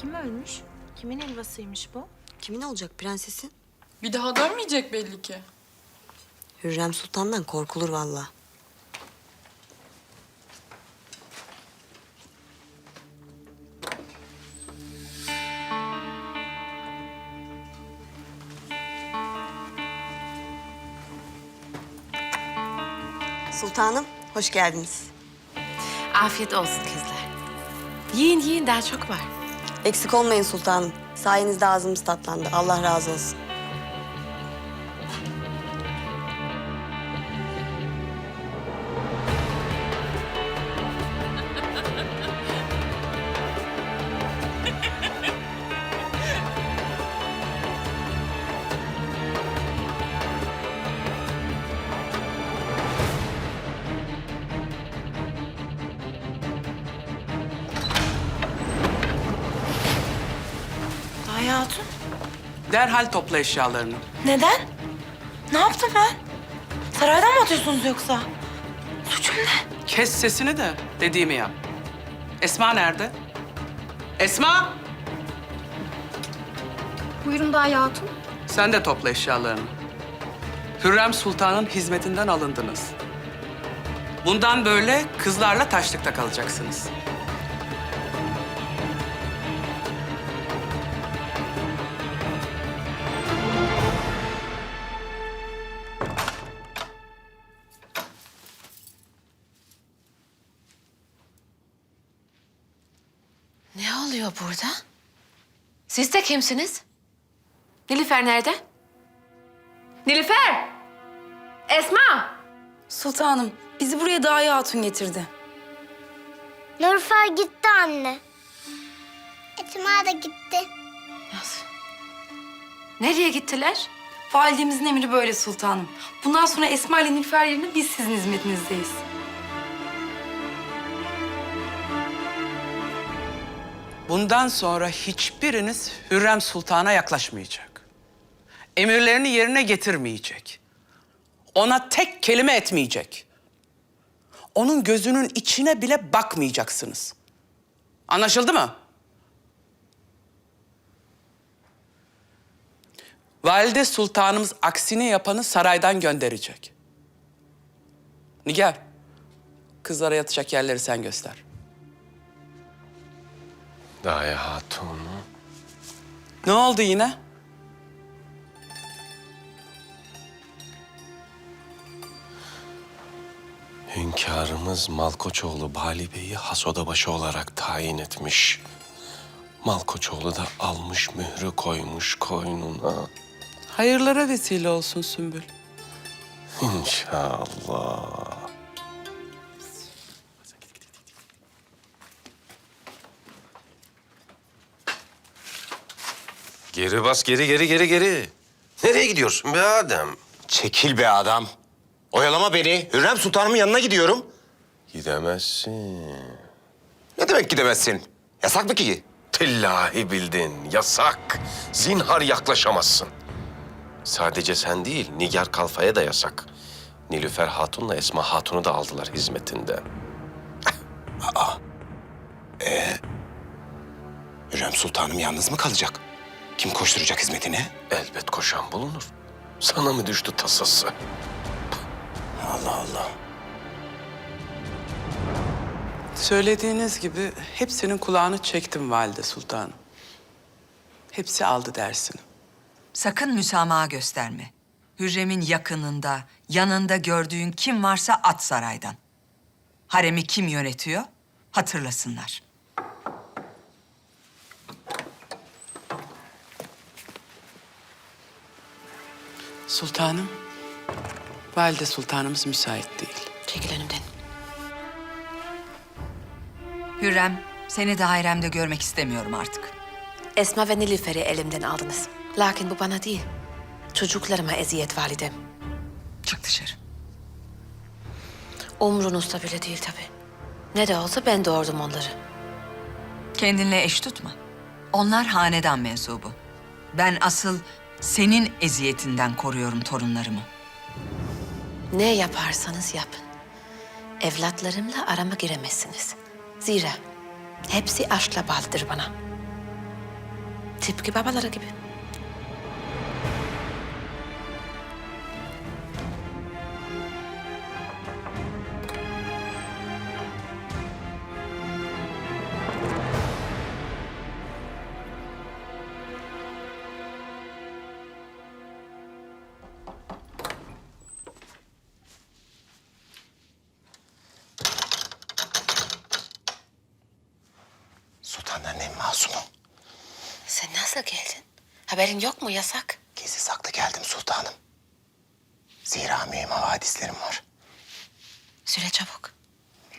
Kim ölmüş? Kimin helvasıymış bu? Kimin olacak prensesin? Bir daha dönmeyecek belli ki. Hürrem Sultan'dan korkulur vallahi. Sultanım, hoş geldiniz. Afiyet olsun kızlar. Yiyin yiyin daha çok var. Eksik olmayın sultanım. Sayenizde ağzımız tatlandı. Allah razı olsun. Derhal topla eşyalarını. Neden? Ne yaptım ben? Saraydan mı atıyorsunuz yoksa? Suçum ne? Kes sesini de dediğimi yap. Esma nerede? Esma! Buyurun Daye Hatun. Sen de topla eşyalarını. Hürrem Sultan'ın hizmetinden alındınız. Bundan böyle kızlarla taşlıkta kalacaksınız. Siz de kimsiniz? Nilüfer nerede? Nilüfer! Esma! Sultanım, bizi buraya Daye Hatun getirdi. Nurfer gitti anne. Esma da gitti. Nasıl? Nereye gittiler? Validemizin emri böyle sultanım. Bundan sonra Esma ile Nilüfer yerine biz sizin hizmetinizdeyiz. Bundan sonra hiçbiriniz Hürrem Sultan'a yaklaşmayacak. Emirlerini yerine getirmeyecek. Ona tek kelime etmeyecek. Onun gözünün içine bile bakmayacaksınız. Anlaşıldı mı? Valide Sultanımız aksini yapanı saraydan gönderecek. Nigar, kızlara yatacak yerleri sen göster. Daye Hatun. Ne oldu yine? Hünkârımız Malkoçoğlu Bali Bey'i hasodabaşı olarak tayin etmiş. Malkoçoğlu da almış mührü koymuş koynuna. Hayırlara vesile olsun Sümbül. İnşallah. Geri bas, geri, geri, geri, geri. Nereye gidiyorsun be Adem? Çekil be adam. Oyalama beni. Hürrem Sultanımın yanına gidiyorum. Gidemezsin. Ne demek gidemezsin? Yasak mı ki? Tillahi bildin. Yasak. Zinhar yaklaşamazsın. Sadece sen değil, Nigar Kalfa'ya da yasak. Nilüfer Hatun'la Esma Hatun'u da aldılar hizmetinden. Hürrem Sultanım yalnız mı kalacak? Kim koşturacak hizmetine? Elbet koşan bulunur. Sana mı düştü tasası? Allah Allah. Söylediğiniz gibi hepsinin kulağını çektim valide sultanım. Hepsi aldı dersini. Sakın müsamaha gösterme. Hürrem'in yakınında, yanında gördüğün kim varsa at saraydan. Haremi kim yönetiyor? Hatırlasınlar. Sultanım, valide sultanımız müsait değil. Çekil önümden. Hürrem, seni dairemde görmek istemiyorum artık. Esma ve Nilüfer'i elimden aldınız. Lakin bu bana değil. Çocuklarıma eziyet validem. Çık dışarı. Umrunuzda bile değil tabii. Ne de olsa ben doğurdum onları. Kendinle eş tutma. Onlar hanedan mensubu. Ben asıl senin eziyetinden koruyorum torunlarımı. Ne yaparsanız yapın. Evlatlarımla arama giremezsiniz. Zira hepsi aşkla baldır bana. Tıpkı babaları gibi. Haberin yok mu yasak? Gizli saklı geldim sultanım. Zira mühim havadislerim var. Söyle çabuk.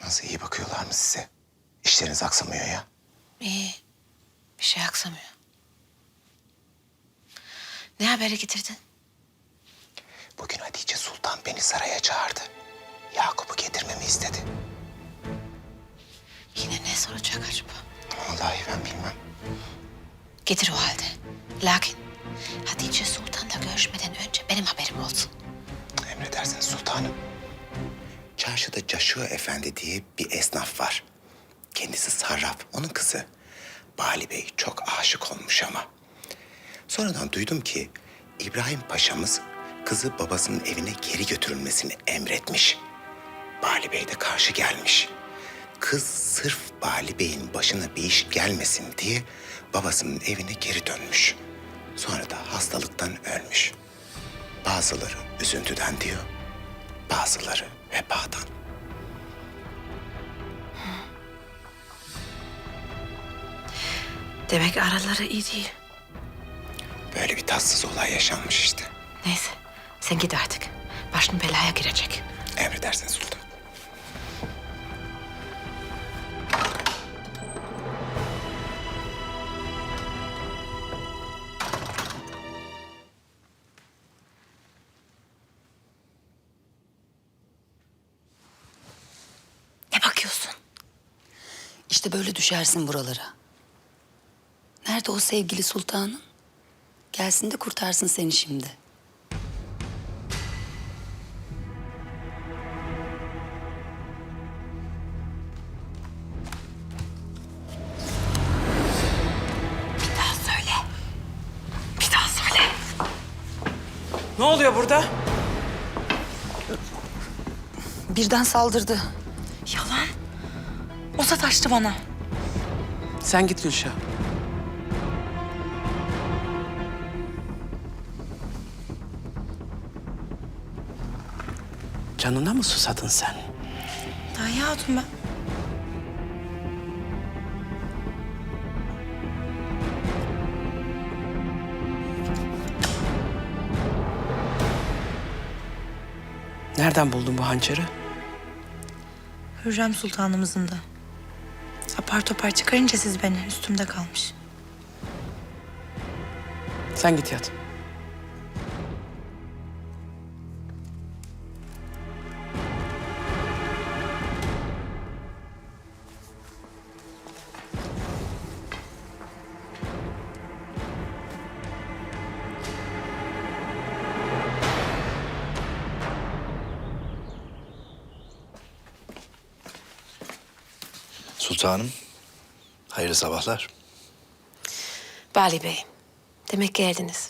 Nasıl iyi bakıyorlar mı size? İşleriniz aksamıyor ya. İyi. Bir şey aksamıyor. Ne haberi getirdin? Bugün Hatice Sultan beni saraya çağırdı. Yakup'u getirmemi istedi. Yine ne soracak acaba? Vallahi ben bilmem. Getir o halde. Lakin Hatice Sultan'la görüşmeden önce benim haberim olsun. Emredersiniz sultanım. Çarşıda Caşua Efendi diye bir esnaf var. Kendisi sarraf, onun kızı. Bali Bey çok aşık olmuş ama. Sonradan duydum ki İbrahim Paşa'mız kızı babasının evine geri götürülmesini emretmiş. Bali Bey de karşı gelmiş. Kız sırf Bali Bey'in başına bir iş gelmesin diye babasının evine geri dönmüş. Sonra da hastalıktan ölmüş. Bazıları üzüntüden diyor, bazıları vebadan. Demek araları iyi değil. Böyle bir tatsız olay yaşanmış işte. Neyse sen git artık. Başın belaya girecek. Emredersiniz sultan. İşte böyle düşersin buralara. Nerede o sevgili sultanın? Gelsin de kurtarsın seni şimdi. Bir daha söyle. Bir daha söyle. Ne oluyor burada? Birden saldırdı. Sataştı bana. Sen git Gülşah. Canına mı susadın sen? Dahi Hatun ben. Nereden buldun bu hançeri? Hürrem Sultanımızın da. Apar topar çıkarınca siz beni üstümde kalmış. Sen git yat. Sultanım, hayırlı sabahlar. Bali Bey, demek geldiniz.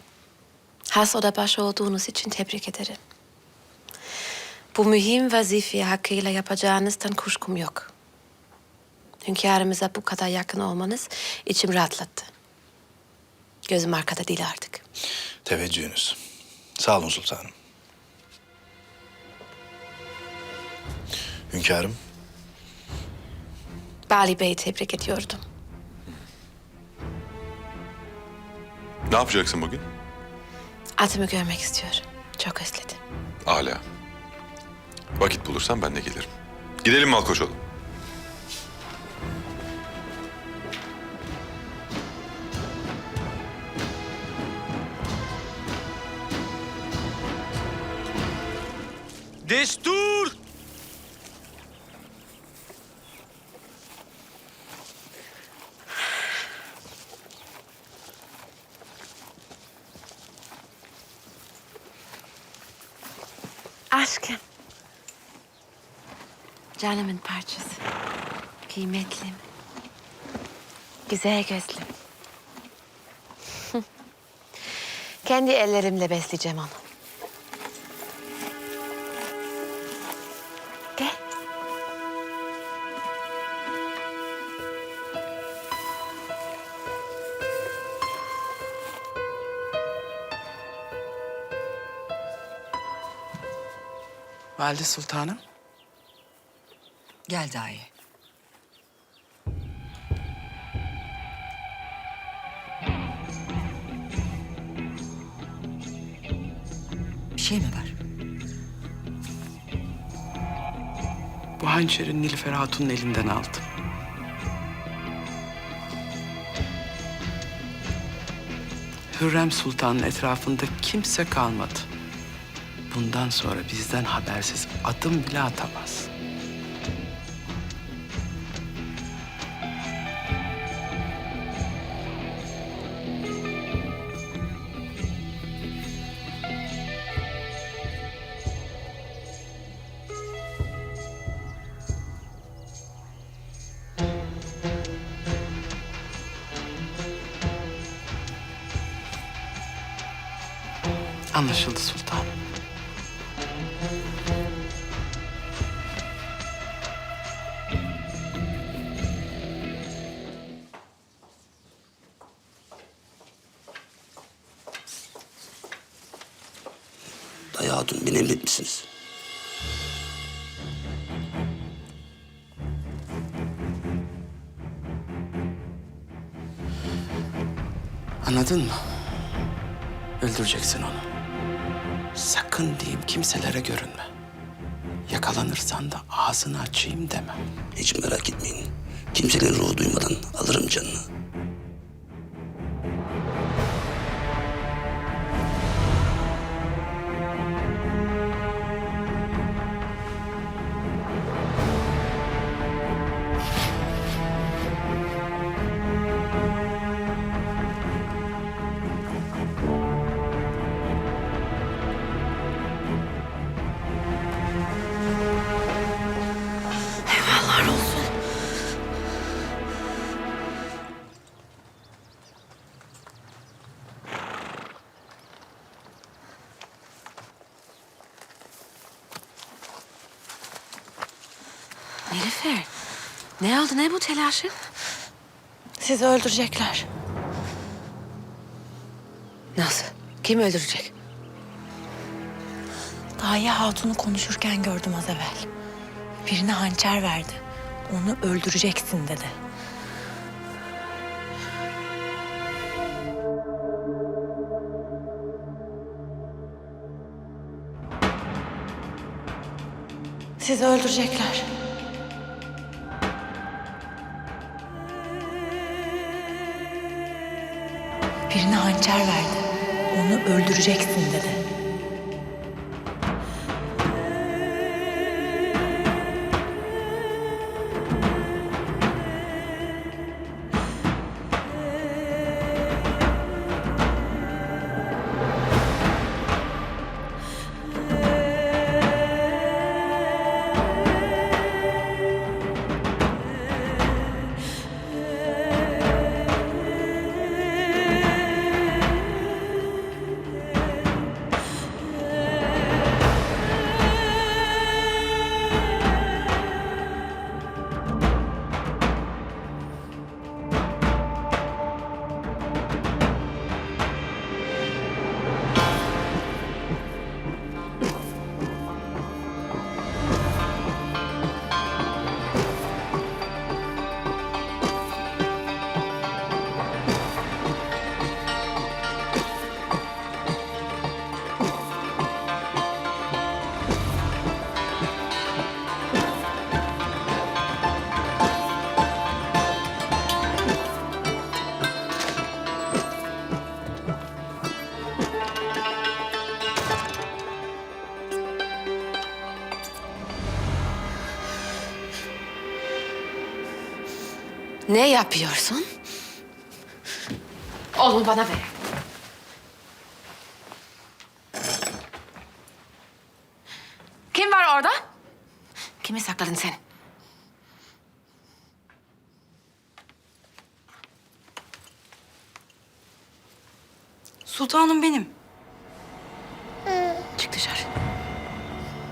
Has oda başı olduğunuz için tebrik ederim. Bu mühim vazifeyi hakkıyla yapacağınızdan kuşkum yok. Hünkârımıza bu kadar yakın olmanız içim rahatlattı. Gözüm arkada değil artık. Teveccühünüz. Sağ olun sultanım. Hünkârım, Bali Bey'i tebrik ediyordum. Ne yapacaksın bugün? Atımı görmek istiyorum. Çok özledim. Hala. Vakit bulursan ben de gelirim. Gidelim Malkoçoğlu. Canımın parçası. Kıymetlim. Güzel gözlüm. Kendi ellerimle besleyeceğim onu. Gel. Valide Sultanım. Gel dahi. Bir şey mi var? Bu hançeri Nilüfer Hatun'un elinden aldım. Hürrem Sultan'ın etrafında kimse kalmadı. Bundan sonra bizden habersiz adım bile atamaz. Anlaşıldı sultanım. Dayı Hatun beni emretmişsiniz. Anladın mı? Öldüreceksin onu. Sakın diyeyim kimselere görünme. Yakalanırsan da ağzını açayım deme. Hiç merak etmeyin. Kimsenin ruhu duymadan alırım canını. Nilüfer, ne oldu? Ne bu telaşın? Sizi öldürecekler. Nasıl? Kim öldürecek? Dahiye Hatun'u konuşurken gördüm az evvel. Birine hançer verdi. Onu öldüreceksin dedi. Sizi öldürecekler. Birine hançer verdi. Onu öldüreceksin dedi. Ne yapıyorsun? Oğlum bana ver. Kim var orada? Kimi sakladın sen? Sultanım benim. Çık dışarı.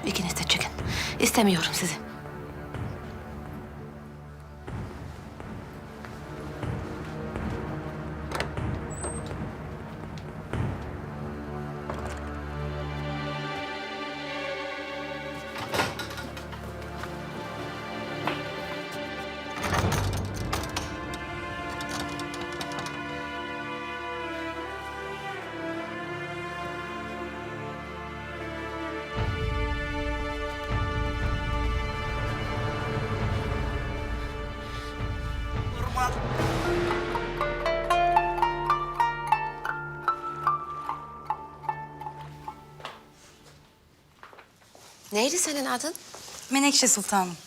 İkiniz de çıkın. İstemiyorum sizi. Neydi senin adın? Menekşe Sultanım.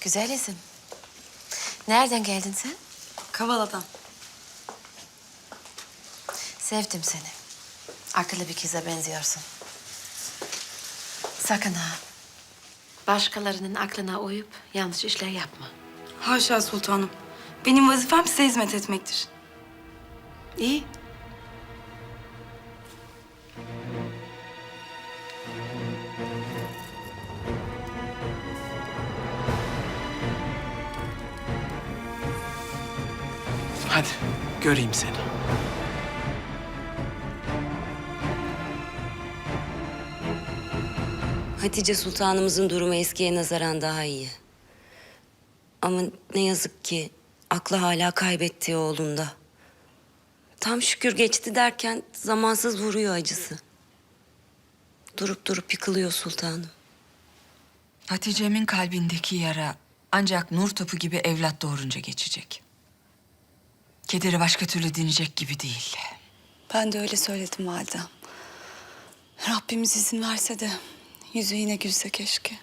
Güzel isim. Nereden geldin sen? Kavala'dan. Sevdim seni. Akıllı bir kıza benziyorsun. Sakın ha. Başkalarının aklına uyup yanlış işler yapma. Haşa sultanım. Benim vazifem size hizmet etmektir. İyi. Göreyim seni. Hatice Sultanımızın durumu eskiye nazaran daha iyi. Ama ne yazık ki aklı hala kaybettiği oğlunda. Tam şükür geçti derken zamansız vuruyor acısı. Durup durup yıkılıyor sultanım. Hatice'min kalbindeki yara ancak nur topu gibi evlat doğurunca geçecek. Kederi başka türlü dinecek gibi değil. Ben de öyle söyledim validem. Rabbimiz izin verse de yüzü yine gülse keşke.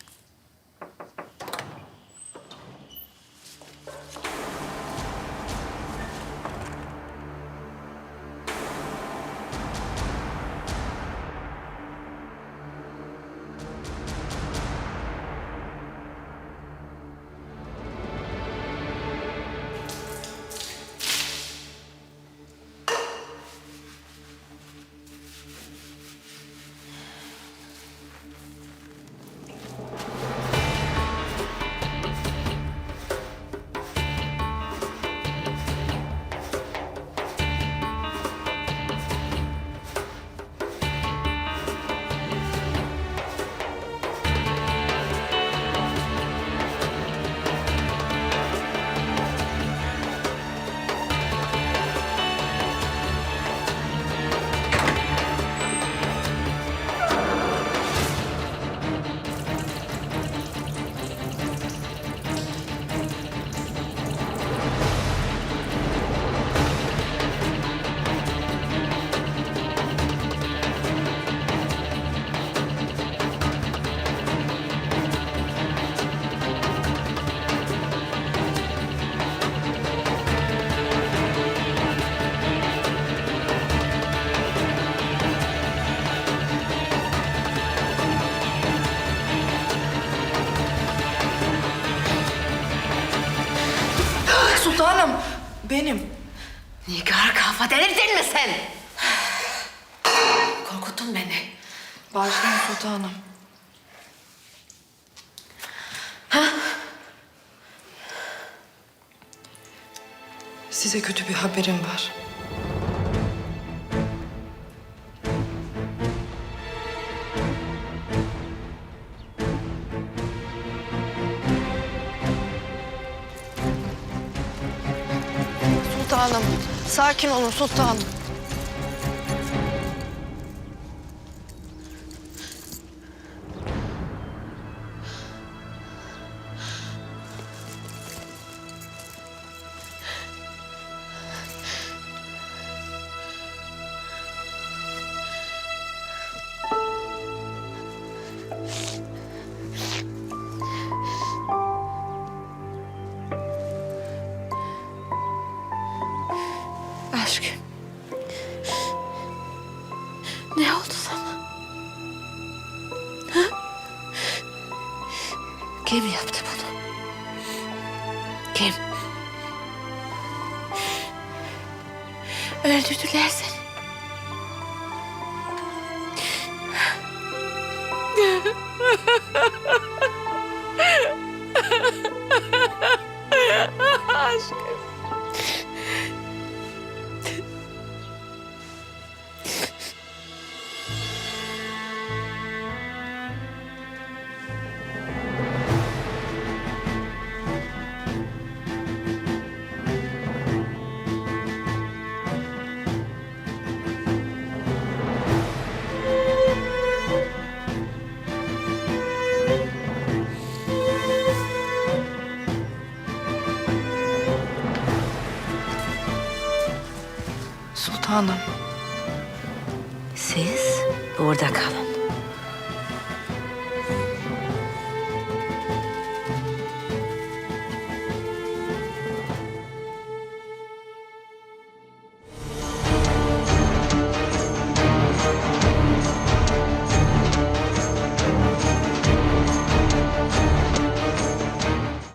Benim. Nigar kafa delirdin mi sen? Korkuttun beni. Bağışlayın sultanım. Size kötü bir haberim var. Sultanım, sakin olun sultanım. Kim yaptı bunu? Kim? Öldürdüler seni. Sultanım. Siz burada kalın.